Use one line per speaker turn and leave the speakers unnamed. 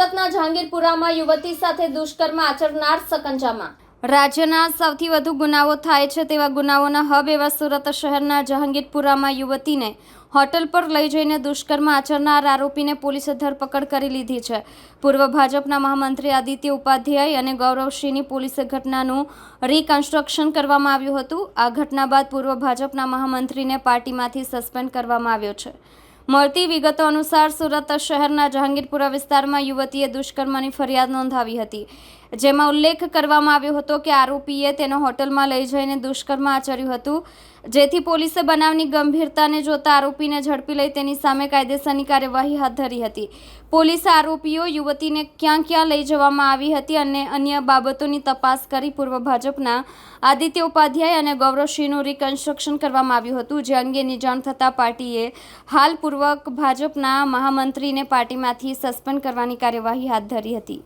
સુરતના જહાંગીરપુરામાં યુવતી સાથે દુષ્કર્મ આચરનાર સકંજામાં. રાજ્યના સૌથી વધુ ગુનાઓ થાય છે તેવા ગુનાઓના હબ એવા સુરત શહેરના જહાંગીરપુરામાં યુવતીને હોટલ પર લઈ જઈને દુષ્કર્મ આચરનાર આરોપીને પોલીસે ધરપકડ કરી લીધી છે. પૂર્વ ભાજપના મહામંત્રી આદિત્ય ઉપાધ્યાય અને ગૌરવસિંહની પોલીસે ઘટનાનું રિકન્સ્ટ્રક્શન કરવામાં આવ્યું હતું. આ ઘટના બાદ પૂર્વ ભાજપના મહામંત્રીને પાર્ટીમાંથી સસ્પેન્ડ કરવામાં આવ્યો છે. મળતી વિગતો અનુસાર સુરત શહેરના જહાંગીરપુરા વિસ્તારમાં યુવતીએ દુષ્કર્મની ફરિયાદ નોંધાવી હતી. જેમાં ઉલ્લેખ કરવામાં આવ્યો હતો કે આરોપીએ તેને હોટલમાં લઈ જઈને દુષ્કર્મ આચર્યું હતું. જેથી પોલીસે બનાવની ગંભીરતાને જોતા આરોપીને ઝડપી લઈ તેની સામે કાયદેસરની કાર્યવાહી હાથ ધરી હતી. પોલીસે આરોપીઓ યુવતીને ક્યાં ક્યાં લઈ જવામાં આવી હતી અને અન્ય બાબતોની તપાસ કરી પૂર્વ ભાજપના આદિત્ય ઉપાધ્યાય અને ગૌરવસિંહનું રિકન્સ્ટ્રક્શન કરવામાં આવ્યું હતું. જે અંગેની જાણ થતાં પાર્ટીએ હાલ પૂર્વક ભાજપના મહામંત્રીને પાર્ટીમાંથી સસ્પેન્ડ કરવાની કાર્યવાહી હાથ ધરી હતી.